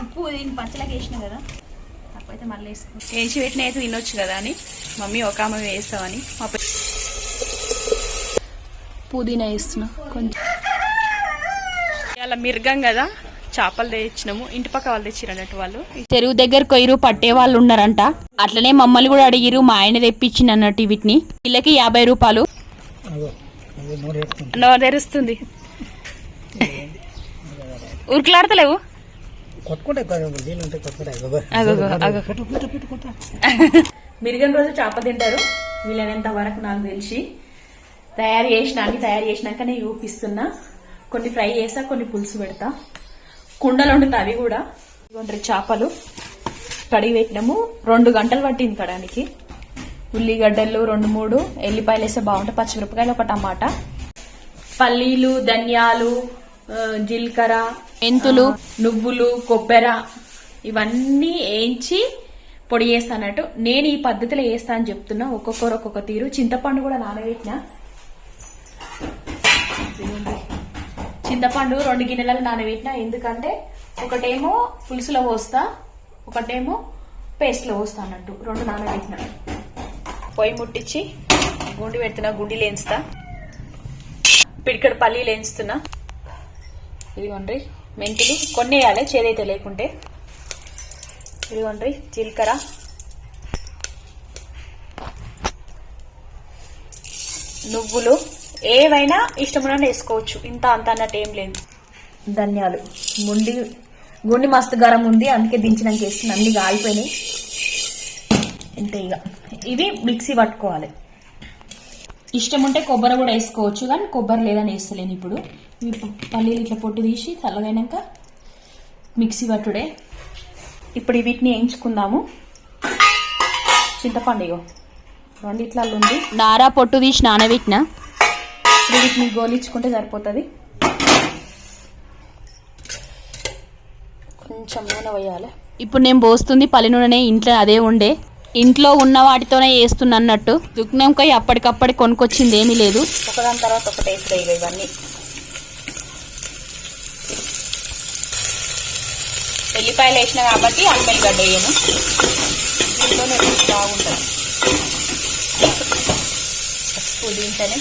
ఉప్పు దీని పచ్చలకి వేసిన కదా తక్కువైతే మళ్ళీ వేసుకో. వేసి పెట్టిన అయితే తినొచ్చు కదా అని. మమ్మీ ఒక ఆమె వేస్తామని మా పె- పుదీనా వేస్తున్నా. కొంచెం. ఇలా మిరగం కదా చేపలు తెచ్చినాము. ఇంటి పక్క వాళ్ళు తెచ్చిరు అన్నట్టు వాళ్ళు. చెరువు దగ్గర కొయ్యరు పట్టే వాళ్ళు ఉన్నారంట. అట్లనే మమ్మల్ని కూడా అడిగిరు మా ఆయన తెప్పించింది అన్నట్టు వీటిని. వీళ్ళకి యాభై రూపాయలు. నోరు తెరుస్తుంది. ఉరుకులాడతలేవు? మిరిగిన రోజు చేప తింటారు వీలైనంత వరకు నాకు తెలిసి తయారు చేసిన అన్ని తయారు చేసినాక నేను చూపిస్తున్నా. కొన్ని ఫ్రై చేసా కొన్ని పులుసు పెడతా. కుండలు వండుతా అవి కూడా. రెండు చేపలు. కడిగి పెట్టినాము. రెండు గంటలు పట్టింది కడానికి. ఉల్లిగడ్డలు రెండు మూడు. ఎల్లిపాయలు వేస్తే బాగుంటాయి పచ్చిమిరపకాయలు ఒక టమాటా. పల్లీలు ధనియాలు జీలకర్ర మెంతులు. నువ్వులు కొబ్బెర ఇవన్నీ వేయించి పొడి చేస్తానట్టు నేను ఈ పద్ధతిలో వేస్తా అని చెప్తున్నా. ఒక్కొక్కరు ఒక్కొక్క తీరు. చింతపండు కూడా నానబెట్టిన. చింతపండు రెండు గిన్నెలకు నానబెట్టిన. ఎందుకంటే ఒకటేమో పులుసులో పోస్తా ఒకటేమో పేస్ట్లో పోస్తా అన్నట్టు. రెండు నానబెట్టిన. పొయ్యి ముట్టించి గుండి పెడుతున్నా గుండి లేంచుతా. పిడికడు పల్లీలు వేయించుతున్నా. ఇదిగోండి మెంతులు కొన్ని వేయాలి చేదైతే లేకుంటే. ఇదిగోండి జీలకర్ర. నువ్వులు ఏవైనా ఇష్టమైన వేసుకోవచ్చు. ఇంత అంత అన్నట్టు ఏం లేదు. ధనియాలు. గుండి గుండి మస్తు గరం ఉంది అందుకే దించినాక వేస్తుంది అన్ని కాలిపోయినాయి. ఇంతే ఇక. ఇవి మిక్సీ పట్టుకోవాలి. ఇష్టం ఉంటే కొబ్బరి కూడా వేసుకోవచ్చు కానీ కొబ్బరి లేదని వేస్తలేను ఇప్పుడు. ఇవి పల్లీలు ఇట్లా పొట్టు తీసి చల్లగైనాక మిక్సీ పట్టుడే. ఇప్పుడు వీటిని వేయించుకుందాము. చింతపండు ఇగో. రెండిట్ల ఉంది నారా పొట్టు తీసి నానబెట్టిన? ఇప్పుడు వీటిని గోలించుకుంటే సరిపోతుంది. కొంచెం నూనె వేయాలి ఇప్పుడు నేను పోస్తుంది పల్లి నూనెనే ఇంట్లో అదే ఉండే. ఇంట్లో ఉన్న వాటితోనే వేస్తున్నా అన్నట్టు దుగ్నంకాయ అప్పటికప్పటి కొనుక్కొచ్చింది ఏమీ లేదు. ఒకదాని తర్వాత ఒకటి వేసుడే ఇక ఇవన్నీ. ఉల్లిపాయలు వేసిన కాబట్టి అల్లం గడ్డ వేయను. దీంట్లోనే రుచి బాగుంటుంది. పసుపు దీంట్లోనే.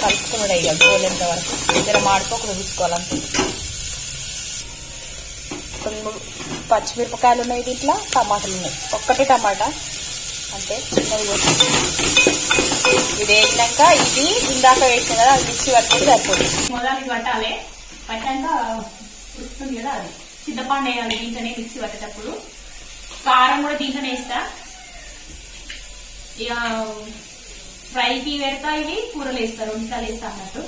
కలుపుకున్నాడు ఇక గోలేంత వరకు. ఇద్దరు మాడిపోకుండా చూసుకోవాలంటే కొన్ని పచ్చిమిరపకాయలు ఉన్నాయి దీంట్లో టమాటాలు ఉన్నాయి. ఒక్కటే టమాటా. అంటే చిన్నది కోసి. ఇది ఇందాక వేసిన కదా అది మిక్సీ పట్టుకుని సరిపోతుంది. మొదలు పట్టాలి పట్టాక ఉడుకుతుంది కదా అది. చింతపండు వేయాలి దీంట్లోనే మిక్సీ పట్టేటప్పుడు. కారం కూడా దీంట్లోనే వేస్తా. ఇక ఫ్రైకి పెడతా ఇవి కూరలు వేస్తారు వంటలు వేస్తా అన్నట్టు.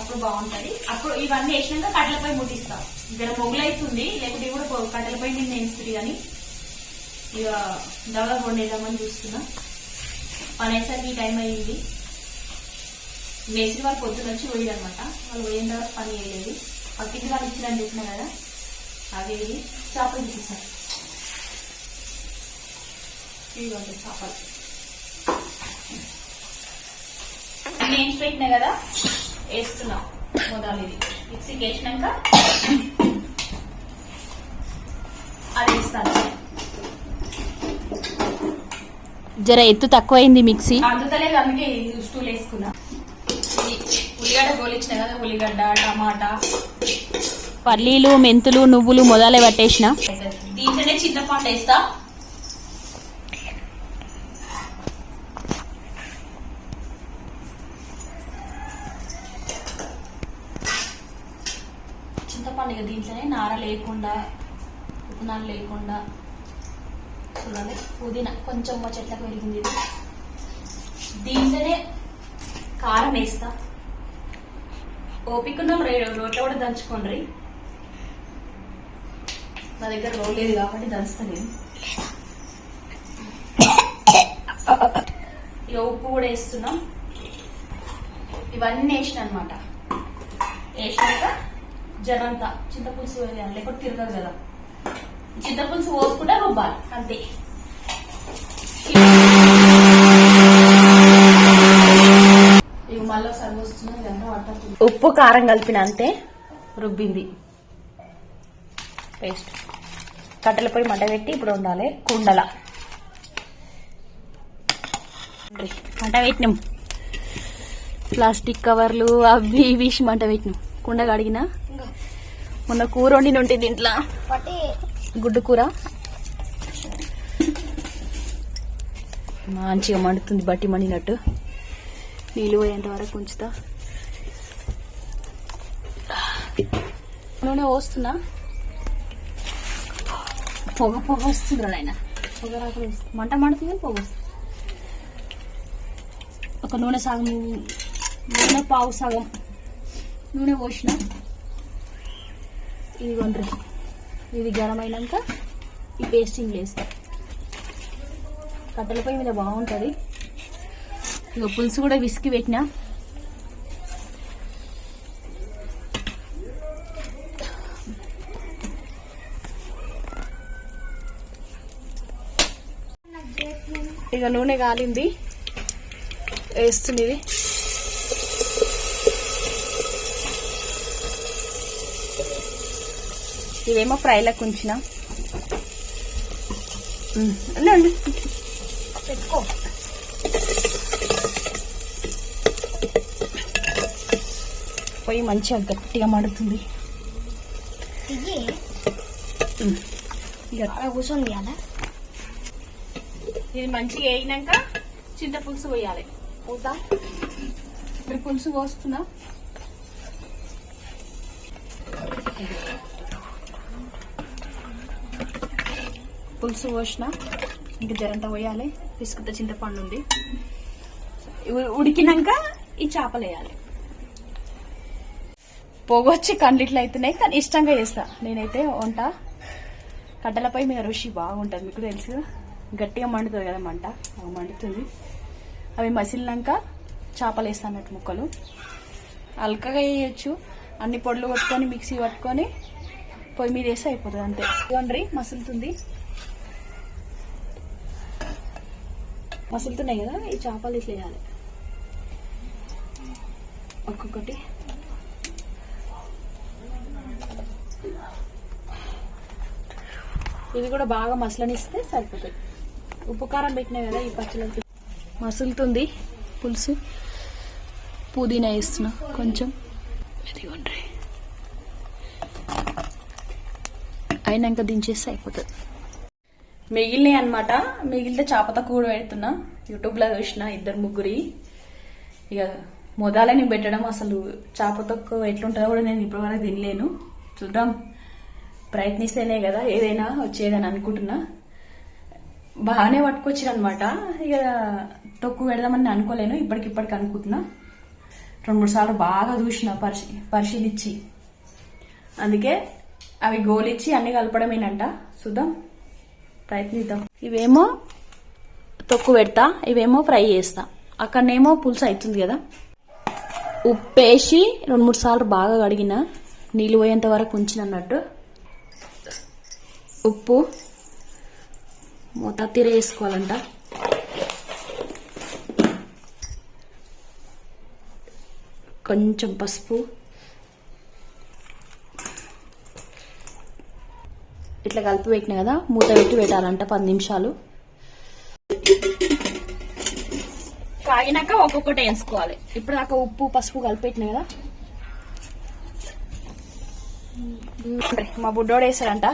అప్పుడు బాగుంటది. అప్పుడు ఇవన్నీ వేసినాక కట్టెలపై ముట్టిస్తాం. ఇక్కడ మొగులైతుంది లేకుంటే కూడా కట్టెలపై నేను వేస్తుంది కానీ. ఇక దవడ వండేద్దామని చూస్తున్నా. పని అయ్యేసరికి ఈ టైం అయ్యింది. మేస్త్రి వాళ్ళు పొద్దున వచ్చి పోయాడు అనమాట వాళ్ళు పోయిన తర్వాత పని చేయలేదు. పక్కింటి వాళ్ళు ఇచ్చిరని చెప్పినా కదా అవి చేపలు తీసేసారు ఇదిగోండి చేపలు. నేను పెట్టినా కదా వేస్తున్నా మొదలు ఇది మిక్సీకి వేసినాక అది వేస్తాను. జర ఎత్తు తక్కువైంది మిక్సీ. అందుతలేదు అందుకే స్టూల్ వేసుకున్నా. ఉల్లిగడ్డ గోలిచ్చిన కదా ఉల్లిగడ్డ టమాటా. పల్లీలు మెంతులు నువ్వులు మొదలే పట్టేసిన. దీంట్లోనే చింతపండు వేస్తా. చింతపండు ఇక దీంట్లోనే నార లేకుండా ఉప్పునాలు లేకుండా. చూడండి. పుదీనా కొంచెం మా చెట్లకు పెరిగింది ఇది. దీంట్లోనే కారం వేస్తా. ఓపిక ఉన్న రోట్లో కూడా దంచుకోండి నా దగ్గర రోల్ లేదు కాబట్టి దంచుతా నేను. ఇక ఉప్పు కూడా వేస్తున్నాం. ఇవన్నీ వేసిన అనమాట వేసినాక జరంతా చింతపులుసు వేయాలి లేకపోతే తిరగదు కదా. చింతపులుసు పోసుకుంటే రుబ్బాలి అంతే. ఉప్పు కారం కలిపిన అంతే. రుబ్బింది. పేస్ట్. కట్టెల పొయ్యి మంట పెట్టి ఇప్పుడు ఉండాలి కుండల. మంట పెట్టినాం. ప్లాస్టిక్ కవర్లు అవి ఇవి ఇసి మంట పెట్టినాం. కుండ కడిగిన. మొన్న కూర వండిన ఉంటుంది దీంట్లో. గుడ్డు కూర. మంచిగా మండుతుంది బట్టి మండినట్టు. నీళ్ళు పోయేంత వరకు ఉంచుతా. నూనె పోస్తున్నా. పొగ పొగ వస్తుంది నాయన. పొగ రాకుండా వస్తుంది. మంట మండుతుంది కానీ పొగ వస్తుంది. ఒక నూనె సగం నూనె పావు సగం. నూనె పోసిన. ఇది ఇది గరం అయినాక ఈ పేస్టింగ్ వేస్తా కట్టెల పొయ్యి మీద బాగుంటుంది. ఇక పులుసు కూడా విసికి పెట్టిన. ఇక నూనె కాలింది. వేస్తుంది ఇదేమో ఫ్రైలకు ఉంచిన. పెట్టుకో. పొయ్యి మంచిగా గట్టిగా మడుతుంది. కూర్చొని ఇది మంచిగా వేయినాక చింత పులుసు పోయాలి. పోతా. ఇప్పుడు పులుసు పోస్తున్నా. పులుసు పోసిన ఇంక జరంతా పోయాలి. పిసుకుత చింతపండు ఉంది. ఉడికినాక ఈ చేపలు వేయాలి. పొగొచ్చి కండ్లిట్లు అవుతున్నాయి కానీ ఇష్టంగా చేస్తా. నేనైతే వంట. కట్టెలపై మీద రుచి బాగుంటుంది. మీకు తెలుసు. గట్టిగా మండుతుంది కదా మంట. అవి మండుతుంది. అవి మసిలినాక చేపలు వేస్తా అన్నట్టు ముక్కలు. అల్కగా వేయచ్చు. అన్ని పొడులు కొట్టుకొని మిక్సీ పట్టుకొని పొయ్యి మీద వేస్తే అయిపోతుంది అంతే. చూడండి మసులుతుంది. మసులుతున్నాయి కదా ఈ చేపలు ఇట్లా వేయాలి. ఒక్కొక్కటి. ఇది కూడా బాగా మసలనిస్తే సరిపోతుంది. ఉప్పు కారం పెట్టినాయి కదా ఈ పచ్చళ్ళకి. మసులుతుంది పులుసు. పుదీనా వేస్తున్నా కొంచెం. ఇదిగోండి. అయినాక దించేస్తే అయిపోతుంది. మిగిలినాయి అనమాట మిగిలితే చేపత కూడా పెడుతున్నా. యూట్యూబ్లో చూసిన ఇద్దరు ముగ్గురి. ఇక మొదలని పెట్టడం అసలు చేప తొక్కు ఎట్లుంటుందో కూడా నేను ఇప్పటివరకు తినలేను. చూద్దాం. ప్రయత్నిస్తేనే కదా ఏదైనా వచ్చేదని అనుకుంటున్నా. బాగానే పట్టుకొచ్చిన అనమాట ఇక తొక్కు పెడదామని అనుకోలేను. ఇప్పటికిప్పటికి అనుకుంటున్నా. రెండు మూడు సార్లు బాగా చూసిన పరిశీ పరిశీలించి అందుకే అవి గోలిచ్చి అన్ని కలపడమేనంట. చూద్దాం. ప్రయత్నిద్దాం. ఇవేమో తొక్కు పెడతా ఇవేమో ఫ్రై చేస్తా. అక్కడనేమో పులుసు అవుతుంది కదా. ఉప్పు వేసి రెండు మూడు సార్లు బాగా కడిగిన నీళ్ళు పోయేంత వరకు ఉంచిన అన్నట్టు. ఉప్పు మూత తీర వేసుకోవాలంట. కొంచెం పసుపు ఇట్లా కలిపి పెట్టిన కదా మూత పెట్టి పెట్టాలంట పది నిమిషాలు. కాగినాక ఒక్కొక్కటి వేసుకోవాలి. ఇప్పుడు దాకా ఉప్పు పసుపు కలిపి కదా. మా బుడ్డోడు వేసాడంట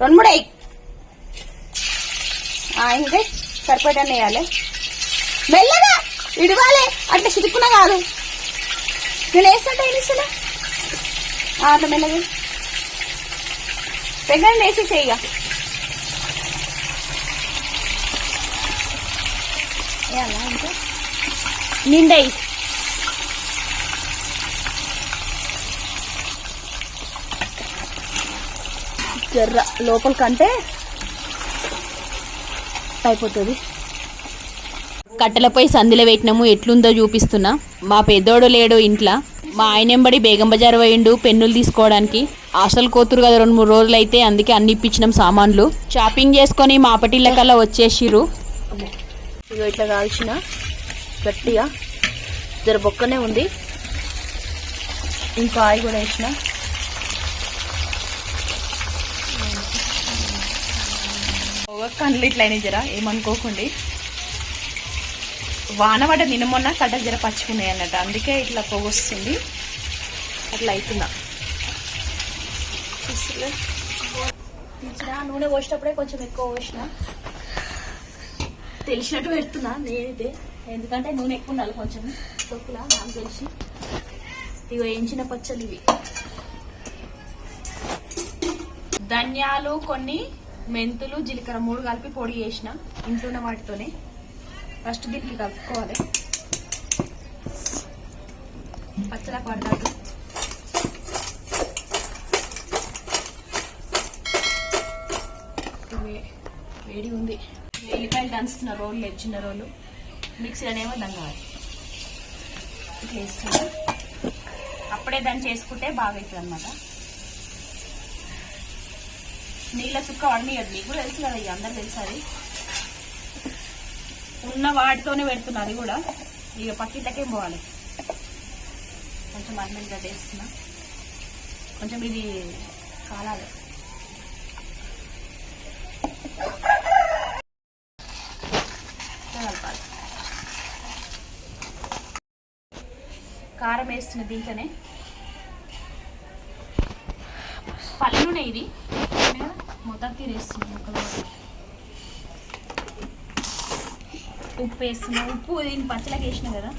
రెండు మూడు. వేయి ఇంకా. సరిపోయేటన్ని వేయాలి. మెల్లగా ఇడవాలి. అట్లా చిరుక్కున్నా కాదు. నేను వేస్తుంటే ఏం ఇస్తున్నా అట్లా మెల్లగా. పెగ్గండి వేసి చెయ్యిగా వేయాలా నిండయి జర్ర లోపల కంటే అయిపోతుంది కట్టెలపై సందిలో పెట్టినాము ఎట్లుందో చూపిస్తున్నా. మా పెద్దోడు లేడు ఇంట్లో. మా ఆయనంబడి బేగం బజార్ పోయిండు పెన్నులు తీసుకోవడానికి. హాస్టల్ కోతురు కదా రెండు మూడు రోజులు అయితే అందుకే అన్ని ఇప్పించినాం సామాన్లు. షాపింగ్ చేసుకొని మా పటిళ్ళ కల్లా వచ్చేసిర్రు. ఇగో ఇట్లా కాల్చిన గట్టిగా. ఇద్దరు బొక్కనే ఉంది. ఇంకా ఆయి కూడా వేసిన. ఒక కళ్ళు ఇట్లా అయినాయి జర ఏమనుకోకండి. వాన పడ్డ నిన్న మొన్న కట్ట జర పచ్చుకున్నాయి అన్నట్టు. అందుకే ఇట్లా పొగొస్తుంది. అట్లా అవుతుందా తీసినా నూనె పోసేటప్పుడే కొంచెం ఎక్కువ పోసిన. తెలిసినట్టు పెడుతున్నా నేనైతే ఎందుకంటే నూనె ఎక్కువ ఉండాలి కొంచెం. తొక్కులా నాకు తెలిసి. ఇవి వేయించిన పచ్చలు ఇవి. ధనియాలు కొన్ని మెంతులు జీలకర్ర మూడు కలిపి పొడి చేసిన. ఇంట్లో వాటితోనే. ఫస్ట్ దీనికి కలుపుకోవాలి. పచ్చలకు పడతాడు వేడి ఉంది. ఎల్లిపాయలు దంచుతున్న రోళ్ళు చిన్న రోళ్ళు. మిక్సీలోనేమో దంగాలి. ఇట్లా వేస్తున్నా. అప్పుడే దాన్ని చేసుకుంటే బాగా అవుతుంది అనమాట నీళ్ళ చుక్క వాడనీయదు. నీకు కూడా తెలుసు కదా ఇక అందరు తెలుసు అది. ఉన్న వాటితోనే పెడుతున్నా అది కూడా. ఇక పక్కిట్లకేం పోవాలి? కొంచెం అన్నంగా గడ్డ వేస్తున్నా. కొంచెం ఇది కాలాలి ఇట్లా కలపాలి కారం వేస్తుంది దీంట్లోనే. పల్లె నూనె ఇది. మొత్తం తీరేస్తుంది ముక్కలు ఉప్పు వేస్తున్నా. ఉప్పు దీన్ని పచ్చలకి వేసిన కదా.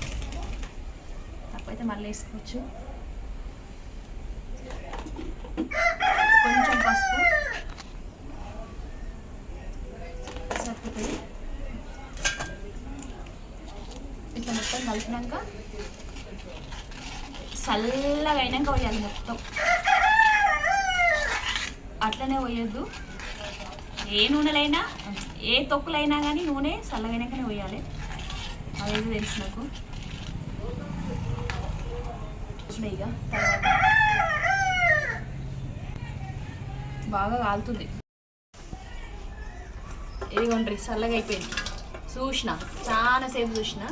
తప్పైతే మళ్ళీ వేసుకోవచ్చు. కొంచెం పసుపు. సరిపోతుంది. ఇట్లా మొత్తం కలిపినాక చల్లగా అయినాక పోయాలి మొత్తం. అట్లనే పోయొద్దు. ఏ నూనెలైనా ఏ తొక్కులైనా కానీ నూనె చల్లగైనాకనే పోయాలి. అదేదో తెలుసు నాకు. ఇక బాగా కాలుతుంది. ఇదిగోండ్రి చల్లగా అయిపోయింది. చూసిన చాలా సేపు చూసిన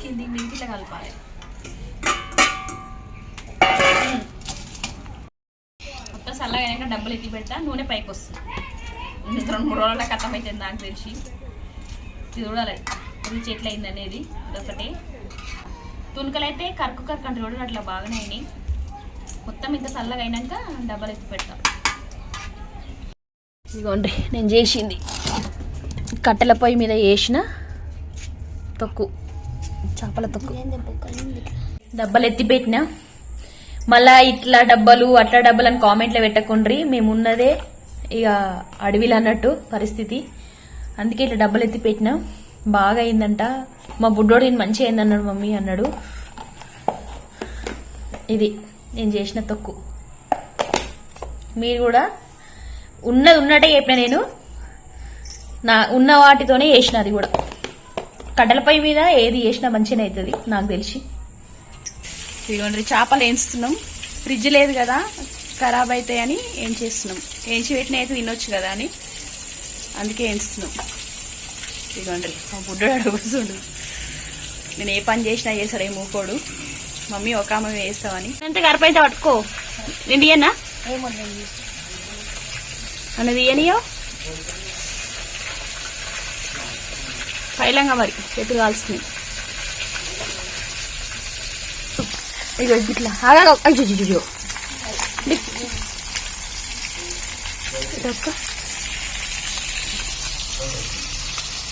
కింది మించి ఇట్లా కలపాలి మొత్తం చల్లగా అయినాక డబ్బులు ఎత్తి పెడతా నూనె పైకి వస్తుంది. ఇంకా రెండు మూడు రోజుల కథం అవుతుంది నాకు తెలిసి. ఇది చూడాలి రుచి ఎట్లా అయింది అనేది ఇదొకటి తుణుకలైతే కరుకు కరుకు అంటే చూడండి అట్లా బాగానే అయినాయి. మొత్తం ఇంత చల్లగా అయినాక డబ్బలు ఎత్తి పెడతాం. ఇదిగోండి నేను చేసింది. కట్టెల పొయ్యి మీద వేసిన తొక్కు చేపల తొక్కు. డబ్బలు ఎత్తి పెట్టిన. మళ్ళా ఇట్లా డబ్బలు అట్లా డబ్బలు అని కామెంట్లో పెట్టకుండ్రి మేము ఉన్నదే ఇక అడవిలో అన్నట్టు పరిస్థితి. అందుకే ఇట్లా డబ్బలు ఎత్తి పెట్టిన. బాగా అయిందంట మా బుడ్డోడు నేను మంచిగా అయింది అన్నాడు మమ్మీ అన్నాడు. ఇది నేను చేసిన తొక్కు. మీరు కూడా ఉన్నది ఉన్నట్టే చెప్పిన నేను. నా ఉన్న వాటితోనే చేసిన అది కూడా. కట్టెలపై మీద ఏది చేసినా మంచిగా అవుతుంది నాకు తెలిసి. ఇదిగోండి చేపలు వేయిస్తున్నాం ఫ్రిడ్జ్ లేదు కదా ఖరాబ్ అవుతాయని ఏం చేస్తున్నాం. ఏంచి పెట్టిన అయితే తినొచ్చు కదా అని అందుకే వేయిస్తున్నాం ఇదిగోండి మా బుడ్డోడు అడుగుతుండు నేను ఏ పని చేసినా చేస్తాడు ఏ మూకోడు. మమ్మీ ఒక ఆమె వేస్తామని ఎంత కరపైతే పట్టుకో. నేను తీయన్నా అన్నది తీయనియో? పైలంగా మరి చేతులు కాల్స్తున్నాయి ఇగో ఇట్లా. ఆగా అయ్యో అయ్యో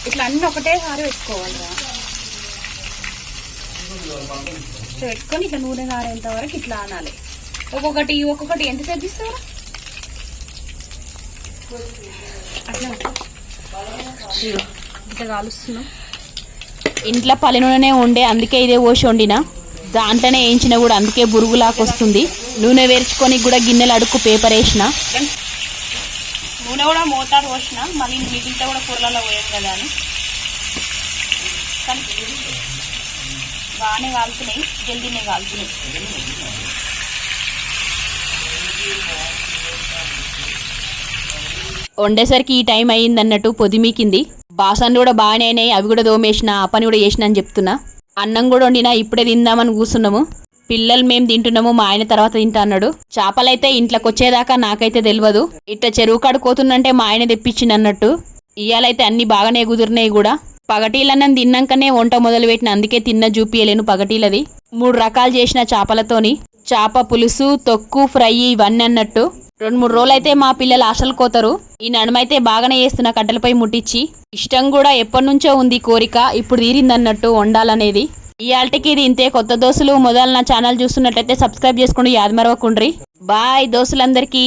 ఇట్లా అన్ని ఒకటేసారి పెట్టుకోవాలిరా. ఇట్లా పెట్టుకొని ఇట్లా నూనె కారేంత వరకు ఇట్లా అనాలి. ఒక్కొక్కటి ఒక్కొక్కటి ఎంత తెప్పిస్తావా అట్లా. ఇట్లా కాలుస్తున్నాం. ఇంట్లో పల్లె నూనెనే ఉండే అందుకే ఇదే పోసి వండినా. దాంట్లోనే వేయించిన కూడా అందుకే బురుగులాకొస్తుంది. నూనె వేర్చుకొని కూడా గిన్నెలు అడుక్కు పేపర్ వేసిన. నూనె కూడా మోతాదు పోసిన మళ్ళీ మిగిలితే కూడా కూరలలో పోయాం కదా అని. కానీ బాగానే కాలుతున్నాయి జల్దీనే కాలుతున్నాయి. వండేసరికి ఈ టైం అయ్యింది అన్నట్టు పొదిమీకింది. బాసన్లు కూడా బాగానే అయినాయి అవి కూడా దోమేసిన ఆ పని కూడా చేసిన అని చెప్తున్నా. అన్నం కూడా వండినా ఇప్పుడే తిందామని కూర్చున్నాము. పిల్లలు మేము తింటున్నాము మా ఆయన తర్వాత తింటా అన్నాడు. చేపలైతే ఇంట్లోకి వచ్చేదాకా నాకైతే తెలియదు ఇట్లా చెరువు కడుకోతుందంటే మా ఆయన తెప్పించింది అన్నట్టు. ఇయ్యాలైతే అన్ని బాగానే కుదిరినాయి కూడా. పగటీలన్నం తిన్నాకనే వంట మొదలు పెట్టిన అందుకే తిన్న చూపియలేను పగటీలది. మూడు రకాలు చేసిన చేపలతోని. చేప పులుసు తొక్కు ఫ్రై ఇవన్నీ అన్నట్టు రెండు మూడు రోజులు అయితే మా పిల్లలు ఆశలు కోతరు ఈ నడుమైతే బాగానే చేస్తున్న కట్టెలపై ముట్టించి ఇష్టం కూడా ఎప్పటి నుంచో ఉంది కోరిక ఇప్పుడు తీరిందన్నట్టు వండాలనేది. ఈ ఆల్టికి ఇది ఇంతే. కొత్త దోశలు మొదలు నా ఛానల్ చూస్తున్నట్లయితే సబ్స్క్రైబ్ చేసుకోండి యాదమరవకుండ్రి. బాయ్ దోస్తులందరికీ